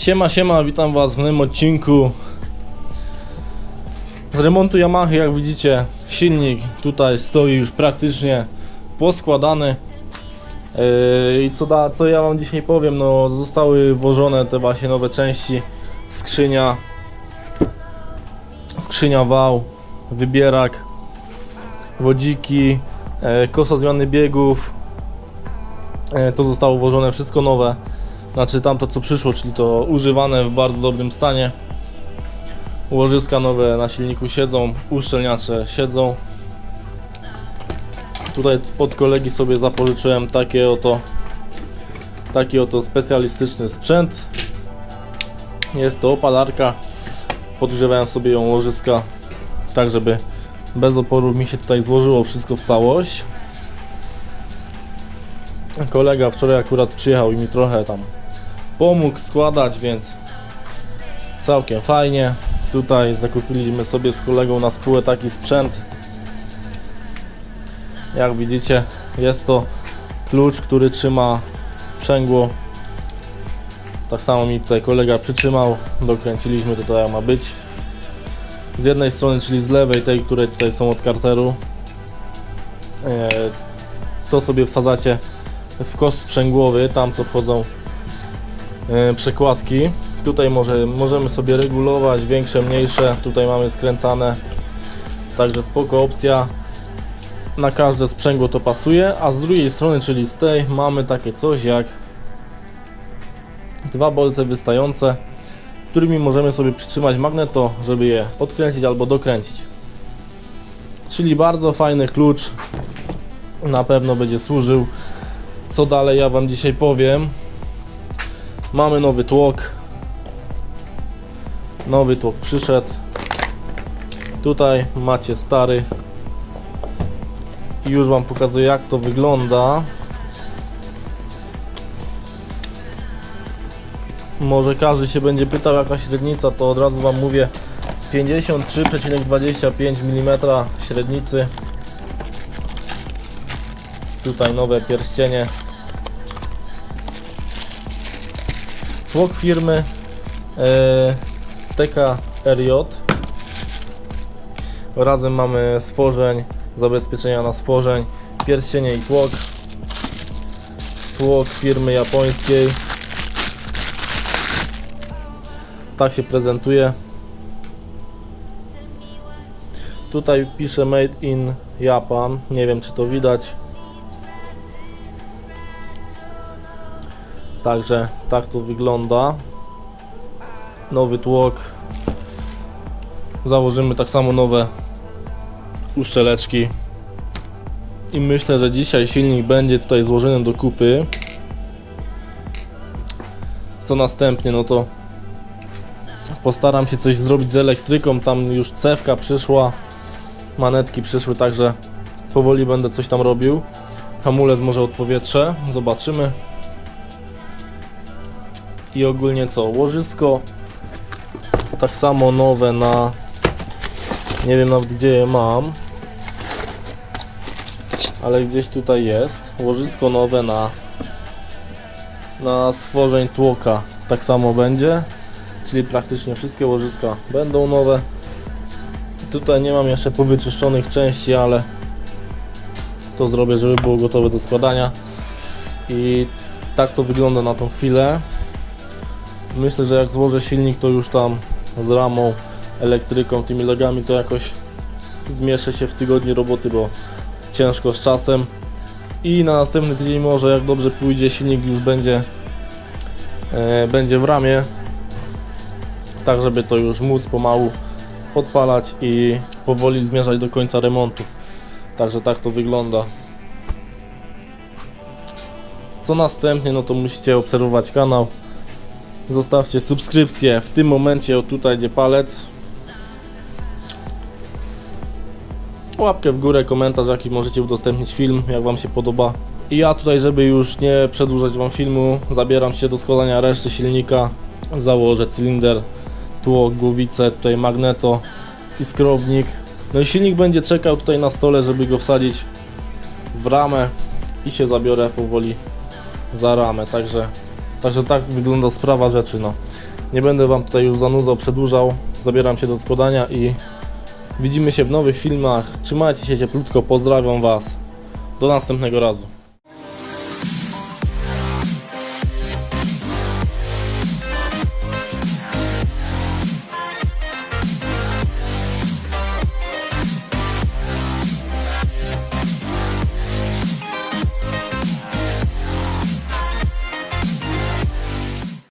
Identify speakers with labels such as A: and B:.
A: Siema, siema, witam was w nowym odcinku z remontu Yamaha, jak widzicie silnik tutaj stoi już praktycznie poskładany. Yy, i co, da, co ja wam dzisiaj powiem, no zostały włożone te właśnie nowe części. Skrzynia skrzynia wał, wybierak wodziki, e, kosa zmiany biegów. E, to zostało włożone wszystko nowe znaczy tamto co przyszło, czyli to używane w bardzo dobrym stanie. Łożyska nowe na silniku siedzą, uszczelniacze siedzą. Tutaj od kolegi sobie zapożyczyłem takie oto taki oto specjalistyczny sprzęt. Jest to opalarka. Podgrzewałem sobie ją łożyska tak żeby bez oporu mi się tutaj złożyło wszystko w całość. Kolega wczoraj akurat przyjechał i mi trochę tam pomógł składać, więc całkiem fajnie. Tutaj zakupiliśmy sobie z kolegą na spółę taki sprzęt. Jak widzicie, jest to klucz, który trzyma sprzęgło. Tak samo mi tutaj kolega przytrzymał. Dokręciliśmy to jak ma być. Z jednej strony, czyli z lewej, tej, które tutaj są od karteru. E, To sobie wsadzacie w kosz sprzęgłowy, tam co wchodzą e, przekładki. Tutaj może, możemy sobie regulować większe, mniejsze. Tutaj mamy skręcane. Także spoko opcja. Na każde sprzęgło to pasuje, a z drugiej strony, czyli z tej, mamy takie coś jak dwa bolce wystające, którymi możemy sobie przytrzymać magneto, żeby je odkręcić albo dokręcić. Czyli bardzo fajny klucz. Na pewno będzie służył. Co dalej ja Wam dzisiaj powiem. Mamy nowy tłok. Nowy tłok przyszedł. Tutaj macie stary. I już Wam pokazuję jak to wygląda. Może każdy się będzie pytał jaka średnica, to od razu Wam mówię 53,25 mm średnicy. Tutaj nowe pierścienie. Tłok firmy e, TKRJ. Razem mamy stworzeń, zabezpieczenia na stworzeń, pierścienie i tłok. Tłok firmy japońskiej. Tak się prezentuje. Tutaj pisze Made in Japan. Nie wiem czy to widać. Także tak to wygląda. Nowy tłok. Założymy tak samo nowe uszczeleczki. I myślę, że dzisiaj silnik będzie tutaj złożony do kupy. Co następnie, no to postaram się coś zrobić z elektryką. Tam już cewka przyszła, manetki przyszły, także powoli będę coś tam robił. Hamulec może odpowietrze, zobaczymy. I ogólnie co? Łożysko tak samo nowe na nie wiem nawet gdzie je mam ale gdzieś tutaj jest. Łożysko nowe na na stworzeń tłoka tak samo będzie czyli praktycznie wszystkie łożyska będą nowe. Tutaj nie mam jeszcze powyczyszczonych części ale to zrobię żeby było gotowe do składania. I tak to wygląda na tą chwilę myślę, że jak złożę silnik to już tam z ramą, elektryką, tymi legami to jakoś zmieszę się w tygodniu roboty, bo ciężko z czasem. I na następny tydzień może jak dobrze pójdzie silnik już będzie e, będzie w ramie. Tak żeby to już móc pomału odpalać i powoli zmierzać do końca remontu. Także tak to wygląda. Co następnie no to musicie obserwować kanał Zostawcie subskrypcję w tym momencie, o tutaj gdzie palec. Łapkę w górę, komentarz jaki możecie udostępnić film, jak Wam się podoba. I ja tutaj, żeby już nie przedłużać Wam filmu, zabieram się do składania reszty silnika. Założę cylinder, tłok, głowicę, tutaj magneto i skrownik. No i silnik będzie czekał tutaj na stole, żeby go wsadzić w ramę i się zabiorę powoli za ramę, także Także tak wygląda sprawa rzeczy, no. Nie będę Wam tutaj już zanudzał, przedłużał. Zabieram się do składania i widzimy się w nowych filmach. Trzymajcie się cieplutko, pozdrawiam Was. Do następnego razu.